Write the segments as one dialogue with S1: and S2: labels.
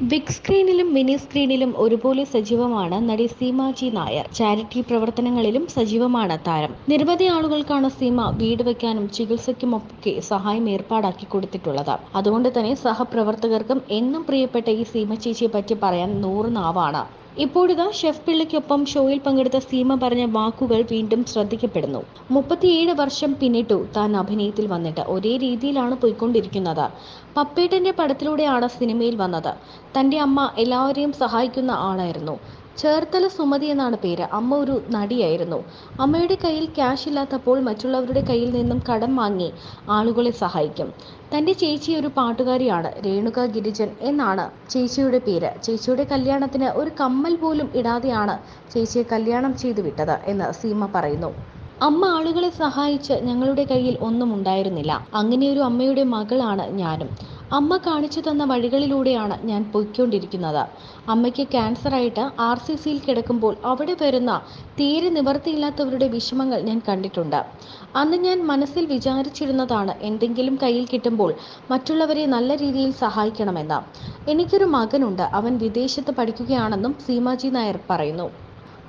S1: Big സ്ക്രീനിലും mini സ്ക്രീനിലും ഒരുപോലെ സജീവമാണ് നടി സീമാജി നായർ. ചാരിറ്റി പ്രവർത്തനങ്ങളിലും സജീവമാണ് താരം. നിരവധി ആളുകൾക്കാണ് സീമ വീട് വെക്കാനും ചികിത്സയ്ക്കുമൊക്കെ സഹായം ഏർപ്പാടാക്കി കൊടുത്തിട്ടുള്ളത്. അതുകൊണ്ട് തന്നെ സഹപ്രവർത്തകർക്കും എന്നും പ്രിയപ്പെട്ട ഈ സീമ ചേച്ചിയെ പറ്റി പറയാൻ നൂറ് നാവാണ്. ഇപ്പോഴിതാ ഷെഫ് പിള്ളയ്ക്കൊപ്പം ഷോയിൽ പങ്കെടുത്ത സീമ പറഞ്ഞ വാക്കുകൾ വീണ്ടും ശ്രദ്ധിക്കപ്പെടുന്നു. മുപ്പത്തിയേഴ് വർഷം പിന്നിട്ടു താൻ അഭിനയത്തിൽ വന്നിട്ട് ഒരേ രീതിയിലാണ് പോയിക്കൊണ്ടിരിക്കുന്നത്. പപ്പേട്ടന്റെ പടത്തിലൂടെയാണ് സിനിമയിൽ വന്നത്. തന്റെ അമ്മ എല്ലാവരെയും സഹായിക്കുന്ന ആളായിരുന്നു. ചേർത്തല സുമതി എന്നാണ് പേര്. അമ്മ ഒരു നടിയായിരുന്നു. അമ്മയുടെ കയ്യിൽ ക്യാഷ് ഇല്ലാത്തപ്പോൾ മറ്റുള്ളവരുടെ കയ്യിൽ നിന്നും കടം വാങ്ങി ആളുകളെ സഹായിക്കും. തന്റെ ചേച്ചി ഒരു പാട്ടുകാരിയാണ്. രേണുക ഗിരിജൻ എന്നാണ് ചേച്ചിയുടെ പേര്. ചേച്ചിയുടെ കല്യാണത്തിന് ഒരു കമ്മൽ പോലും ഇടാതെയാണ് ചേച്ചിയെ കല്യാണം ചെയ്തു വിട്ടത് എന്ന് സീമ പറയുന്നു. അമ്മ ആളുകളെ സഹായിച്ച് ഞങ്ങളുടെ കയ്യിൽ ഒന്നും ഉണ്ടായിരുന്നില്ല. അങ്ങനെയൊരു അമ്മയുടെ മകളാണ് ഞാനും. അമ്മ കാണിച്ചു തന്ന വഴികളിലൂടെയാണ് ഞാൻ പൊയ്ക്കൊണ്ടിരിക്കുന്നത്. അമ്മയ്ക്ക് ക്യാൻസറായിട്ട് ആർ സി സിയിൽ കിടക്കുമ്പോൾ അവിടെ വരുന്ന തീരെ നിവർത്തിയില്ലാത്തവരുടെ വിഷമങ്ങൾ ഞാൻ കണ്ടിട്ടുണ്ട്. അന്ന് ഞാൻ മനസ്സിൽ വിചാരിച്ചിരുന്നതാണ് എന്തെങ്കിലും കയ്യിൽ കിട്ടുമ്പോൾ മറ്റുള്ളവരെ നല്ല രീതിയിൽ സഹായിക്കണമെന്ന്. എനിക്കൊരു മകനുണ്ട്. അവൻ വിദേശത്ത് പഠിക്കുകയാണെന്നും സീമാജി നായർ പറയുന്നു.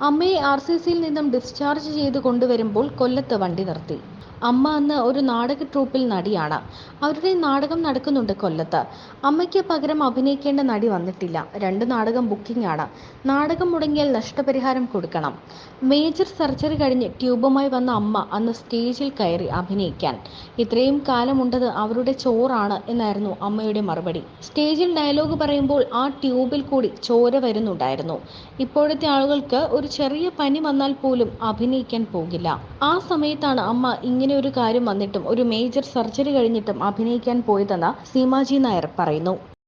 S1: അമ്മയെ ആർ സി സിയിൽ നിന്നും ഡിസ്ചാർജ് ചെയ്ത് കൊണ്ടുവരുമ്പോൾ കൊല്ലത്ത് വണ്ടി നിർത്തി. അമ്മ അന്ന് ഒരു നാടക ട്രൂപ്പിൽ നടിയാണ്. അവരുടെ നാടകം നടക്കുന്നുണ്ട് കൊല്ലത്ത്. അമ്മയ്ക്ക് പകരം അഭിനയിക്കേണ്ട നടി വന്നിട്ടില്ല. രണ്ട് നാടകം ബുക്കിംഗ് ആണ്. നാടകം മുടങ്ങിയാൽ നഷ്ടപരിഹാരം കൊടുക്കണം. മേജർ സർജറി കഴിഞ്ഞ് ട്യൂബുമായി വന്ന അമ്മ അന്ന് സ്റ്റേജിൽ കയറി അഭിനയിക്കാൻ. ഇത്രയും കാലമുണ്ടത് അവരുടെ ചോറാണ് എന്നായിരുന്നു അമ്മയുടെ മറുപടി. സ്റ്റേജിൽ ഡയലോഗ് പറയുമ്പോൾ ആ ട്യൂബിൽ കൂടി ചോര വരുന്നുണ്ടായിരുന്നു. ഇപ്പോഴത്തെ ആളുകൾക്ക് ഒരു ചെറിയ പനി വന്നാൽ പോലും അഭിനയിക്കാൻ പോകില്ല. ആ സമയത്താണ് അമ്മ ഇങ്ങനെ ഒരു കാര്യം വന്നിട്ടും ഒരു മേജർ സർജറി കഴിഞ്ഞിട്ടും അഭിനയിക്കാൻ പോയതെന്ന് സീമാജി നായർ പറയുന്നു.